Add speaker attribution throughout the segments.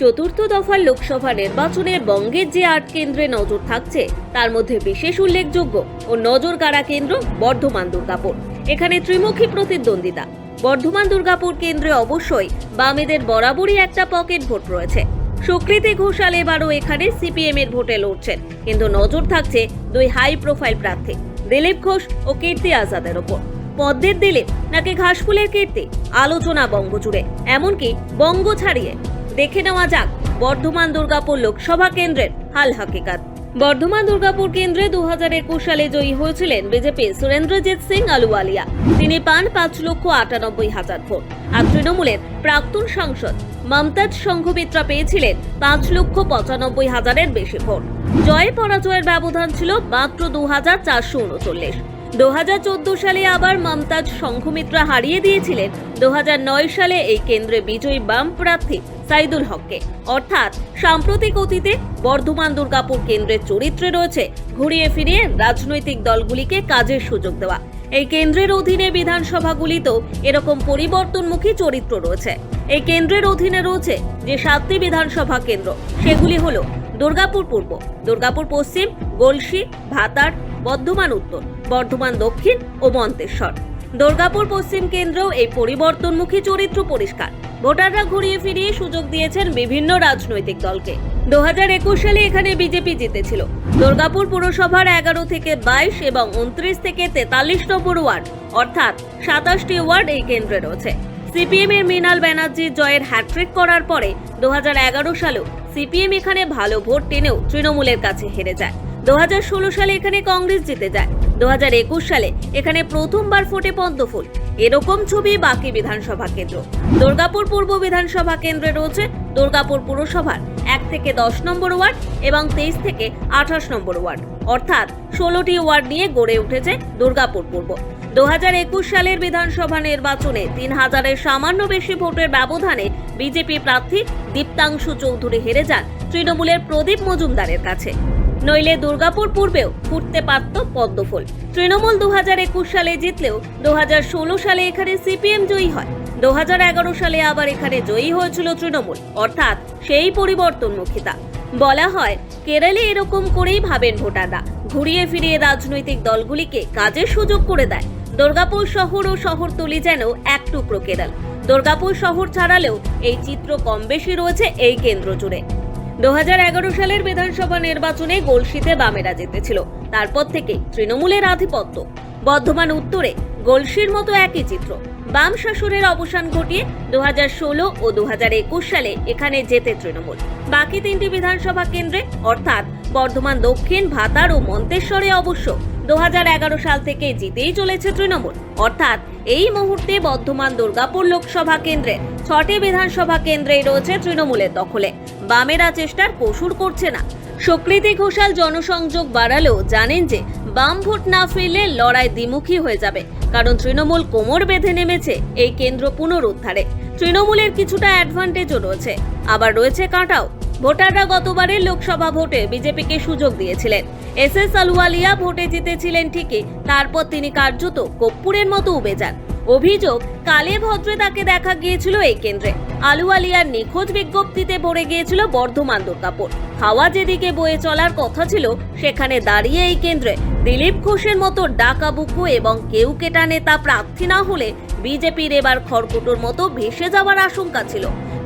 Speaker 1: চতুর্থ দফার লোকসভা নির্বাচনে বঙ্গের যে আট কেন্দ্রে নজর থাকছে, তার মধ্যে বিশেষ উল্লেখযোগ্য ও নজর কাড়া কেন্দ্র বর্ধমান দুর্গাপুর। এখানে ত্রিমুখী প্রতিদ্বন্দ্বিতা। বর্ধমান দুর্গাপুর কেন্দ্রে অবশ্যই বামেদের বরাবরই একটা পকেট ভোট রয়েছে। সুকৃতি ঘোষাল এবারও এখানে সিপিএম এর ভোটে লড়ছেন, কিন্তু নজর থাকছে দুই হাই প্রোফাইল প্রার্থী, দিলীপ ঘোষ ও কীর্তি আজাদের ওপর। পদ্মের দিলীপ নাকি ঘাসফুলের কীর্তি? আলোচনা বঙ্গজুড়ে। এমনকি বঙ্গ ছাড়িয়ে দেখে নেওয়া যাক, বর্ধমান দুর্গাপুর লোকসভা কেন্দ্রের হাল হাকিকাত। বর্ধমান দুর্গাপুর কেন্দ্রে দু হাজার একুশ সালে জয়ী হয়েছিলেন বিজেপি সুরেন্দ্রজিৎ সিং আলুওয়ালিয়া। তিনি পান পাঁচ লক্ষ আটানব্বই হাজার ভোট। আর তৃণমূলের প্রাক্তন সাংসদ মমতাজ সংঘমিত্রা পেয়েছিলেন পাঁচ লক্ষ পঁচানব্বই হাজারের বেশি ভোট। জয় পরাজয়ের ব্যবধান ছিল মাত্র দু হাজার চারশো উনচল্লিশ। দু হাজার চোদ্দ সালে আবার মমতাজ সংঘমিত্রা হারিয়ে দিয়েছিলেন। দু সালে এই কেন্দ্রে বিজয়ী বাম প্রার্থী সাইদুল হককে। অর্থাৎ সাম্প্রতিক অতীতে বর্ধমান দুর্গাপুর কেন্দ্রের চরিত্রে রয়েছে ঘুরিয়ে ফিরিয়ে রাজনৈতিক দলগুলিকে কাজের সুযোগ দেওয়া। এই কেন্দ্রের অধীনে বিধানসভাগুলিতেও এরকম পরিবর্তনমুখী চরিত্র রয়েছে। এই কেন্দ্রের অধীনে রয়েছে যে সাতটি বিধানসভা কেন্দ্র, সেগুলি হল দুর্গাপুর পূর্ব, দুর্গাপুর পশ্চিম, গলসি, ভাতার, বর্ধমান উত্তর। বর্ধমান, দক্ষিণ ও মন্তেশ্বর। দুর্গাপুর পশ্চিম কেন্দ্রেও এই পরিবর্তনমুখী চরিত্র পরিষ্কার। ভোটাররা ঘুরিয়ে ফিরিয়ে সুযোগ দিয়েছেন বিভিন্ন রাজনৈতিক দলকে। দু হাজার একুশ সালে এখানে বিজেপি জিতেছিল। দুর্গাপুর পুরসভার এগারো থেকে বাইশ এবং উনত্রিশ থেকে তেতাল্লিশ নম্বর ওয়ার্ড, অর্থাৎ সাতাশটি ওয়ার্ড এই কেন্দ্রে রয়েছে। সিপিএম এর মৃণাল ব্যানার্জির জয়ের হ্যাট্রিক করার পরে দু হাজার এগারো সালেও সিপিএম এখানে ভালো ভোট টেনেও তৃণমূলের কাছে হেরে যায়। দু হাজার ষোলো সালে এখানে কংগ্রেস জিতে যায়। দুহাজার একুশ সালে এখানে প্রথমবার ফোটে পদ্মফুল। এরকম ছবি বাকি বিধানসভা কেন্দ্র। দুর্গাপুর পূর্ব বিধানসভা কেন্দ্রে রয়েছে দুর্গাপুর পুরসভার এক থেকে দশ নম্বর ওয়ার্ড এবং তেইশ থেকে আঠাশ নম্বর ওয়ার্ড। অর্থাৎ ষোলোটি ওয়ার্ড নিয়ে গড়ে উঠেছে দুর্গাপুর পূর্ব। দু হাজার একুশ সালের বিধানসভা নির্বাচনে তিন হাজারের সামান্য বেশি ভোটের ব্যবধানে বিজেপি প্রার্থী দীপ্তাংশু চৌধুরী হেরে যান তৃণমূলের প্রদীপ মজুমদারের কাছে। নইলে দুর্গাপুর পূর্বেও ফুটতে পারত পদ্মফুল। তৃণমূল দু হাজার একুশ সালে জিতলেও দু হাজার ষোলো সালে এখানে সিপিএম জয়ী হয়। দু হাজার এগারো সালে আবার এখানে জয়ী হয়েছিল তৃণমূল। অর্থাৎ সেই পরিবর্তনমুখিতা। বলা হয়, কেরালে এরকম করেই ভাবেন ভোটাররা। ঘুরিয়ে ফিরিয়ে রাজনৈতিক দলগুলিকে কাজের সুযোগ করে দেয়। দুর্গাপুর শহর ও শহরতলি যেন এক টুকরো কেরাল। দুর্গাপুর শহর ছাড়ালেও এই চিত্র কম বেশি রয়েছে এই কেন্দ্র জুড়ে। দু হাজার এগারো সালের বিধানসভা নির্বাচনে গোলসিতে বামেরা জিতেছিল। তারপর থেকে তৃণমূলের আধিপত্য। বর্ধমান উত্তরে গোলসির মতো একই চিত্র। বাম শাসনের অবসান ঘটিয়ে দুহাজার ষোলো ও দুহাজার একুশ সালে এখানে জেতে তৃণমূল। বাকি তিনটি বিধানসভা কেন্দ্রে, অর্থাৎ বর্ধমান দক্ষিণ, ভাতার ও মন্তেশ্বরে অবশ্য দু হাজার এগারো সাল থেকে জিতেই চলেছে তৃণমূল। অর্থাৎ এই মুহূর্তে বর্ধমান দুর্গাপুর লোকসভা কেন্দ্রে ছটি বিধানসভা কেন্দ্রেই রয়েছে তৃণমূলের দখলে। বামেরা চেষ্টার কসুর করছে না। সুকৃতি ঘোষাল জনসংযোগ বাড়ালেও জানেন যে, বাম ভোট না ফিরলে লড়াই দ্বিমুখী হয়ে যাবে। কারণ তৃণমূল কোমর বেঁধে নেমেছে এই কেন্দ্র পুনরুদ্ধারে। তৃণমূলের কিছুটা অ্যাডভান্টেজও রয়েছে। আবার রয়েছে কাঁটাও। ভোটাররা গতবারের লোকসভা ভোটে বিজেপিকে সুযোগ দিয়েছিলেন। এস এস আলুয়ালিয়া ভোটে জিতেছিলেন ঠিকই, তারপর তিনি কার্যত কপ্পুরের মতো উবে যান। অভিযোগ, কালে ভদ্রে তাকে দেখা গিয়েছিল এই কেন্দ্রে। আলুয়ালিয়ার নিখোঁজ বিজ্ঞপ্তিতে পড়ে গিয়েছিল বর্ধমান দুর্গাপুর। হাওয়া যেদিকে বয়ে চলার কথা ছিল, সেখানে দাঁড়িয়ে এই কেন্দ্রে দিলীপ ঘোষের মতো ডাকাবুকু এবং কেউ কেটা নেতা প্রার্থী না হলে বিজেপির এবার খড়কুটোর মতো ভেসে যাওয়ার আশঙ্কা ছিল।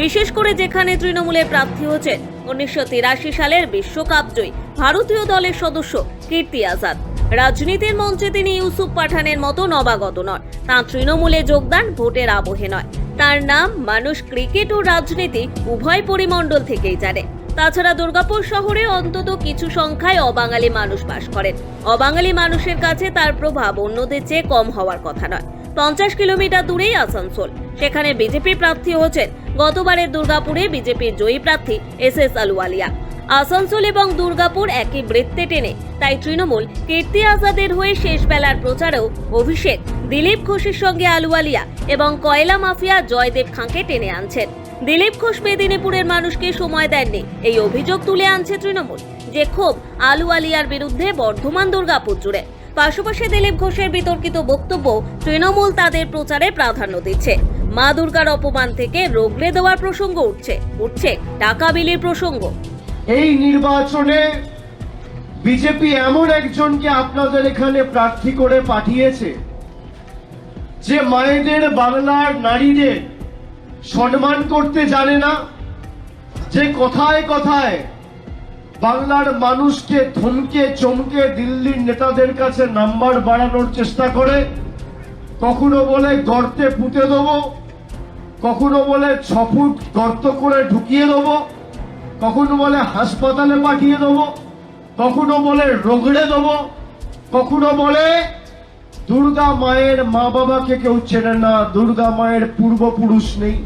Speaker 1: বিশেষ করে যেখানে তৃণমূলের প্রার্থী হচ্ছেন উনিশশো তিরাশি সালের বিশ্বকাপ জয়ী ভারতীয় দলের সদস্য কীর্তি আজাদ। রাজনীতির মঞ্চে তিনি ইউসুফ পাঠানের মতো নবাগত নন। তাঁর তৃণমূলে যোগদান ভোটের আবহে নয়। তার নাম মানুষ ক্রিকেট ও রাজনীতি উভয় পরিমণ্ডল থেকেই জানে। তাছাড়া দুর্গাপুর শহরে অন্তত কিছু সংখ্যায় অবাঙালি মানুষ বাস করেন। অবাঙালি মানুষের কাছে তার প্রভাব অন্যদের চেয়ে কম হওয়ার কথা নয়। পঞ্চাশ কিলোমিটার দূরেই আসানসোল। সেখানে বিজেপি প্রার্থী হচ্ছেন গতবারের দুর্গাপুরে বিজেপির জয়ী প্রার্থী এস এস আলুওয়ালিয়া। আসানসোল এবং দুর্গাপুর একই বৃত্তে টেনে। তাই তৃণমূল কীর্তি আজাদের হয়ে শেষ বেলার প্রচারেও অভিষেক, দিলীপ ঘোষের সঙ্গে আলুওয়ালিয়া এবং কয়লা মাফিয়া জয়দেব খাঁকে টেনে আনছেন। দিলীপ ঘোষ মেদিনীপুরের মানুষকে সময় দেননি। এই অভিযোগ তুলে আনছে তৃণমূল, যে ক্ষোভ আলুওয়ালিয়ার বিরুদ্ধে বর্ধমান দুর্গাপুর জুড়ে। পাশাপাশি দিলীপ ঘোষের বিতর্কিত বক্তব্য তৃণমূল তাদের প্রচারে প্রাধান্য দিচ্ছে। মা দুর্গার অপমান থেকে রোগলে দেওয়ার প্রসঙ্গ উঠছে। উঠছে টাকা বিলির প্রসঙ্গ।
Speaker 2: এই নির্বাচনে বিজেপি এমন একজনকে আপনাদের এখানে প্রার্থী করে পাঠিয়েছে, যে মায়েদের বাংলার নারীদের সম্মান করতে জানে না, যে কথায় কথায় বাংলার মানুষকে থমকে চমকে দিল্লির নেতাদের কাছে নাম্বার বাড়ানোর চেষ্টা করে, কখনো বলে গর্তে পুঁতে দেবো, কখনো বলে ছ ফুট গর্ত করে ঢুকিয়ে দেবো কখনো বলে হাসপাতালে পাঠিয়ে দেবো, কখনো বলে রোগড়ে দেবো, কখনো বলে দুর্গা মায়ের মা বাবাকে কেউ চেনে না, দুর্গা মায়ের পূর্বপুরুষ নেই।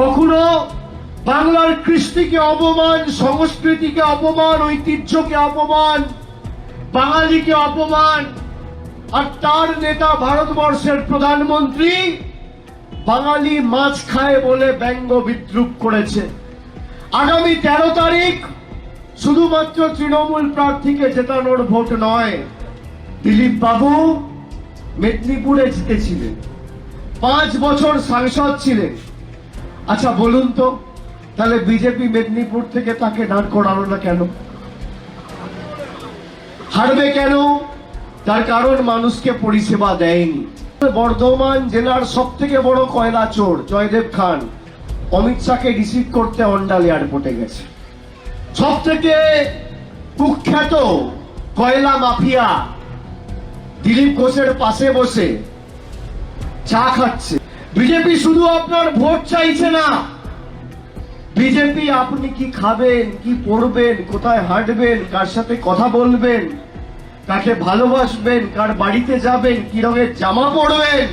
Speaker 2: কখনো বাংলার কৃষ্টিকে অপমান, সংস্কৃতিকে অপমান, ঐতিহ্যকে অপমান, বাঙালিকে অপমান, আর তার নেতা ভারতবর্ষের প্রধানমন্ত্রী বাঙালি মাছ খায় বলে ব্যঙ্গ বিদ্রুপ করেছে। আগামী তেরো তারিখ শুধুমাত্র তৃণমূল প্রার্থীকে জেতানোর ভোট নয়, দিলীপ বাবু মেদিনীপুরে জিতেছিলেন। পাঁচ বছর সাংসদ ছিলেন। আচ্ছা বলুন তো, তাহলে বিজেপি মেদিনীপুর থেকে তাকে দাঁড় করালো না কেন? হারবে কেন? তার কারণ মানুষকে পরিষেবা দেয়নি। বর্ধমান জেলার সব থেকে বড় কয়লা চোর জয়দেব খান। অমিত শাহকে রিসিভ করতে অন্ডাল এয়ারপোর্টে গেছে। সব থেকে কুখ্যাত কয়লা মাফিয়া দিলীপ ঘোষের পাশে বসে চা খাচ্ছে। বিজেপি শুধু আপনার ভোট চাইছে না। বিজেপি, আপনি কি খাবেন, কি পড়বেন কোথায় হাঁটবেন, কার সাথে কথা বলবেন, কাকে ভালোবাসবেন, কার বাড়িতে যাবেন, কি রঙের জামা পড়বেন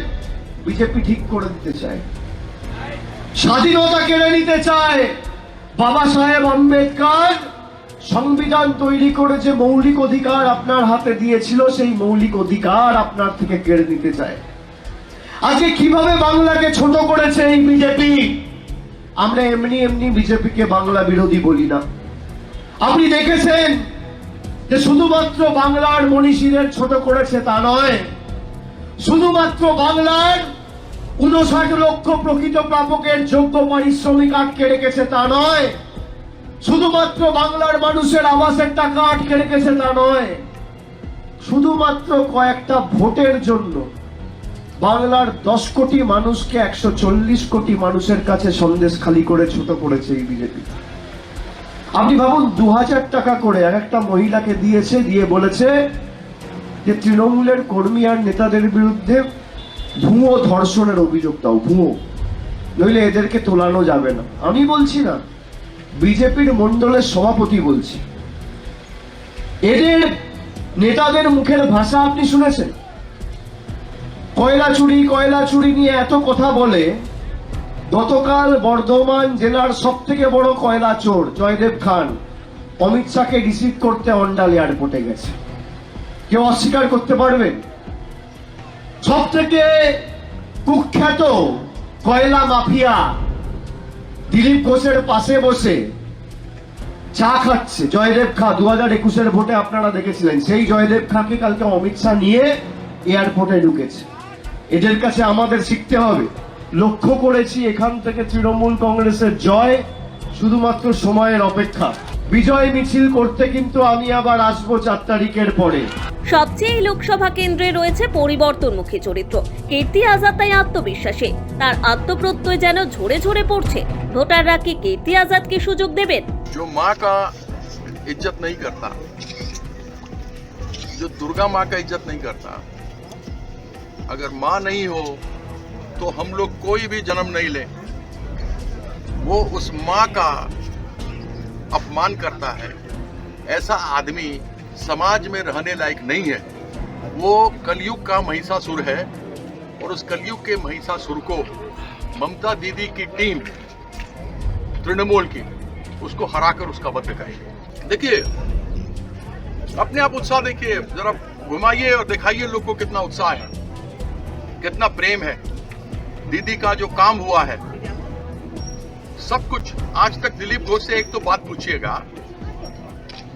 Speaker 2: বিজেপি ঠিক করে দিতে চায়। স্বাধীনতা কেড়ে নিতে চায়। বাবা সাহেব আম্বেদকর সংবিধান তৈরি করে যে মৌলিক অধিকার আপনার হাতে দিয়েছিল, সেই মৌলিক অধিকার আপনার থেকে কেড়ে নিতে চায়। আজকে কীভাবে বাংলাকে ছোট করেছে এই বিজেপি? আমরা এমনি এমনি বিজেপিকে বাংলা বিরোধী বলি না। আপনি দেখেছেন যে শুধুমাত্র বাংলার মনীষীদের ছোট করেছে তা নয়, শুধুমাত্র বাংলার উনষাট লক্ষ প্রকৃত প্রাপকের যোগ্য পারিশ্রমিক আটকে রেখেছে তা নয়। শুধুমাত্র বাংলার মানুষের আবাসের টাকা আটকে রেখেছে তা নয়। শুধুমাত্র কয়েকটা ভোটের জন্য বাংলার দশ কোটি মানুষকে একশো চল্লিশ কোটি মানুষের কাছে সন্দেশ খালি করে ছোট করেছে এই বিজেপি। আপনি ভাবুন, দু হাজার টাকা করে আর একটা মহিলাকে দিয়েছে, দিয়ে বলেছে যে তৃণমূলের কর্মী আর নেতাদের বিরুদ্ধে ভুয়ো ধর্ষণের অভিযোগ দাও, ভুয়ো। নইলে এদেরকে তোলানো যাবে না। আমি বলছি না, বিজেপির মন্ডলের সভাপতি বলছি। এদের নেতাদের মুখের ভাষা আপনি শুনেছেন? কয়লা চুরি কয়লা চুরি নিয়ে এত কথা বলে, গতকাল বর্ধমান জেলার সব থেকে বড় কয়লা চোর জয়দেব খান, অমিত শাহকে রিসিভ করতে অন্ডাল এয়ারপোর্টে গেছে। কেউ অস্বীকার করতে পারবেন সব থেকে কুখ্যাত কয়লা মাফিয়া দিলীপ ঘোষের পাশে বসে চা খাচ্ছে। জয়দেব খা দু হাজার একুশের ভোটে আপনারা দেখেছিলেন। সেই জয়দেব খাকে কালকে অমিত শাহ নিয়ে এয়ারপোর্টে ঢুকেছে। এদের কাছে আমাদের শিখতে হবে। লক্ষ্য করেছি এখান থেকে তৃণমূল কংগ্রেসের জয় শুধুমাত্র সময়ের অপেক্ষা। বিজয় মিছিল করতে কিন্তু আমি আবার আসবো চার তারিখের পরে
Speaker 1: সবচেয়ে এই লোকসভা কেন্দ্রে রয়েছে পরিবর্তনমুখী চরিত্র কীর্তি আজাদ তাই আত্মবিশ্বাসী তার আত্মপ্রত্যয় যেন ঝরে ঝরে পড়ছে ভোটাররা কি কীর্তি আজাদকে সুযোগ দেবেন
Speaker 3: जो माँ का इज्जत नहीं करता जो दुर्गा माँ का इज्जत नहीं करता अगर माँ नहीं हो तो हम लोग कोई भी जन्म नहीं ले वो उस माँ का अपमान करता है। ऐसा आदमी समाज में रहने लायक नहीं है। वो कलयुग का महिषासुर है और उस कलयुग के महिषासुर को ममता दीदी की टीम तृणमूल की, उसको हराकर उसका वध करेंगे देखिए, अपने आप उत्साह देखिए, जरा घुमाइए और दिखाइए लोग को कितना उत्साह है, कितना प्रेम है। दीदी का जो काम हुआ है सब कुछ आज तक दिलीप घोष से एक तो बात पूछिएगा।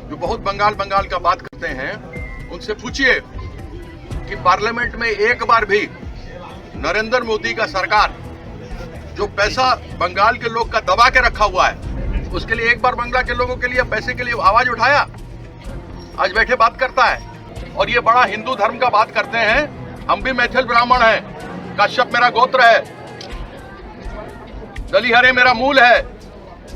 Speaker 3: जो बहुत बंगाल बंगाल का बात करते हैं, उनसे पूछिए कि पार्लियामेंट में एक बार भी नरेंद्र मोदी का सरकार, जो पैसा बंगाल के लोग का दबा के रखा हुआ है, उसके लिए एक बार बंगला के लोगों के लिए, पैसे के लिए आवाज़ उठाया? आज बैठे बात करता है। और ये बड़ा हिंदू धर्म का बात करते हैं। हम भी मैथिल ब्राह्मण हैं। कश्यप मेरा गोत्र है। दलिहरे मेरा मूल है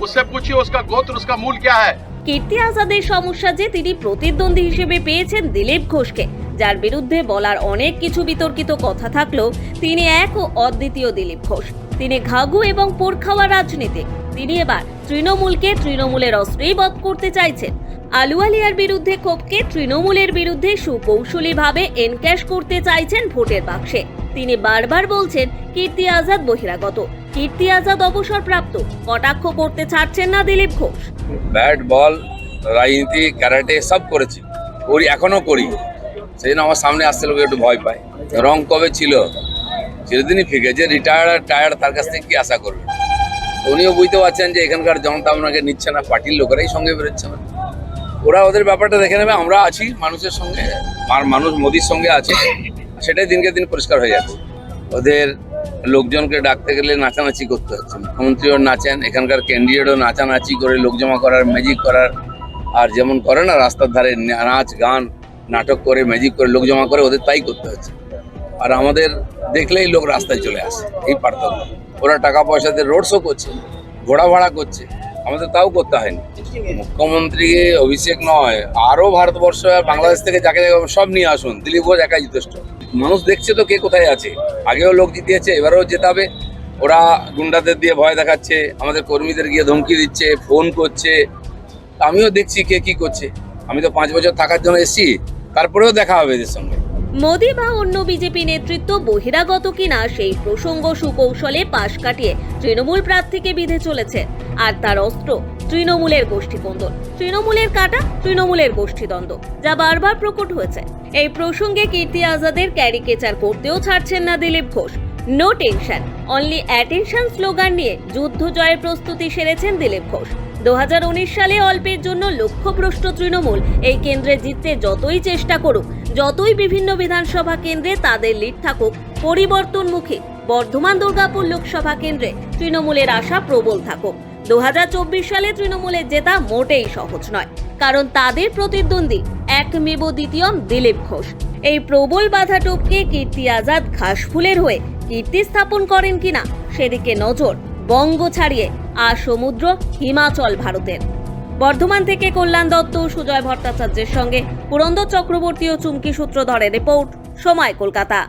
Speaker 3: उससे पूछिए उसका गोत्र उसका मूल क्या है
Speaker 1: কীর্তি আজাদের সমস্যা যে তিনি প্রতিদ্বন্দ্বী হিসেবে পেয়েছেন দিলীপ ঘোষকে যার বিরুদ্ধে বলার অনেক কিছু বিতর্কিত কথা থাকলেও তিনি এক ও অদ্বিতীয় দিলীপ ঘোষ তিনি ঘাগু এবং পোরখাওয়া রাজনীতি তিনি এবার তৃণমূলকে তৃণমূলের অস্ত্রেই বধ করতে চাইছেন আলুয়ালিয়ার বিরুদ্ধে ক্ষোভকে তৃণমূলের বিরুদ্ধে সুকৌশলীভাবে এনক্যাশ করতে চাইছেন ভোটের বাক্সে তিনি বারবার বলছেন কীর্তি আজাদ বহিরাগত কীর্তি আজাদ অবসরপ্রাপ্ত। কটাক্ষ করতে ছাড়ছেন না দিলীপ ঘোষ।
Speaker 4: ব্যাট, বল, রাজনীতি, ক্যারাটে সব করেছি। করি, এখনও করি। সেই জন্য আমার সামনে আসতে লোক একটু ভয় পায়। রং কবে ছিল? চিরদিনই ফিকে। যে রিটায়ার্ড টায়ার্ড তার কাছ থেকে কি আশা করবে? উনিও বুঝতে পারছেন যে এখানকার জনতা আপনাকে নিচ্ছে না, পার্টির লোকেরাই সঙ্গে বেরোচ্ছে না। ওরা ওদের ব্যাপারটা দেখে নেবে, আমরা আছি মানুষের সঙ্গে, আর মানুষ মোদির সঙ্গে আছে। সেটাই দিনকে দিন পরিষ্কার হয়ে যাচ্ছে। ওদের লোকজনকে ডাকতে গেলে নাচানাচি করতে হচ্ছে। মুখ্যমন্ত্রীও নাচেন, এখানকার ক্যান্ডিডেটও নাচানাচি করে লোক জমা করার ম্যাজিক করার। আর যেমন করে না রাস্তার ধারে নাচ, গান, নাটক করে ম্যাজিক করে, লোক জমা করে, ওদের তাই করতে হচ্ছে। আর আমাদের দেখলেই লোক রাস্তায় চলে আসে, এই পার্থক্য। ওরা টাকা পয়সাতে রোড শো করছে, ঘোড়া ভাড়া করছে, আমাদের তাও করতে হয়নি। মুখ্যমন্ত্রী অভিষেক নয়, আরও ভারতবর্ষ বাংলাদেশ থেকে যাকে সব নিয়ে আসুন, দিলীপ ঘোষ একাই যথেষ্ট। মানুষ দেখছে তো কে কোথায় আছে। আগেও লোক জিতিয়েছে, এবারেও জেতাবে। ওরা গুন্ডাদের দিয়ে ভয় দেখাচ্ছে, আমাদের কর্মীদের গিয়ে ধমকি দিচ্ছে, ফোন করছে। আমিও দেখছি কে কি করছে। আমি তো পাঁচ বছর থাকার জন্য এসেছি, তারপরেও দেখা হবে এদের সঙ্গে।
Speaker 1: মোদি বা অন্য বিজেপি নেতৃত্ব বহিরাগত কিনা সেই প্রসঙ্গ সুকৌশলে পাশ কাটিয়ে তৃণমূল প্রার্থীকে বিধে চলেছে। আর তার অস্ত্র তৃণমূলের গোষ্ঠীকন্দল। তৃণমূলের কাটা, তৃণমূলের গোষ্ঠীদ্বন্দ্ব, যা বারবার প্রকট হয়েছে। এই প্রসঙ্গে কীর্তি আজাদের ক্যারিকেচার করতেও ছাড়ছেন না Dilip Ghosh. No tension only attention slogan নিয়ে যুদ্ধ জয়ের প্রস্তুতি সেরেছেন দিলীপ ঘোষ। দুহাজার উনিশ সালে অল্পের জন্য লক্ষ্যভ্রষ্ট তৃণমূল এই কেন্দ্রে জিততে যতই চেষ্টা করুক, যতই বিভিন্ন বিধানসভা কেন্দ্রে তাদের লিড থাকুক, পরিবর্তনমুখী বর্ধমান দুর্গাপুর লোকসভা কেন্দ্রে তৃণমূলের আশা প্রবল থাকুক। দুহাজার চব্বিশ সালে তৃণমূলের জেতা মোটেই সহজ নয়, কারণ তাদের প্রতিদ্বন্দ্বী একমেব দ্বিতীয়ম দিলীপ ঘোষ। এই প্রবল বাধা টপকে কীর্তি আজাদ ঘাসফুলের হয়ে কীর্তি স্থাপন করেন কিনা সেদিকে নজর বঙ্গ ছাড়িয়ে আর সমুদ্র হিমাচল ভারতের। বর্ধমান থেকে কল্যাণ দত্ত, সুজয় ভট্টাচার্যের সঙ্গে পুরন্দর চক্রবর্তী ও চুমকি সূত্রধরের রিপোর্ট, সময় কলকাতা।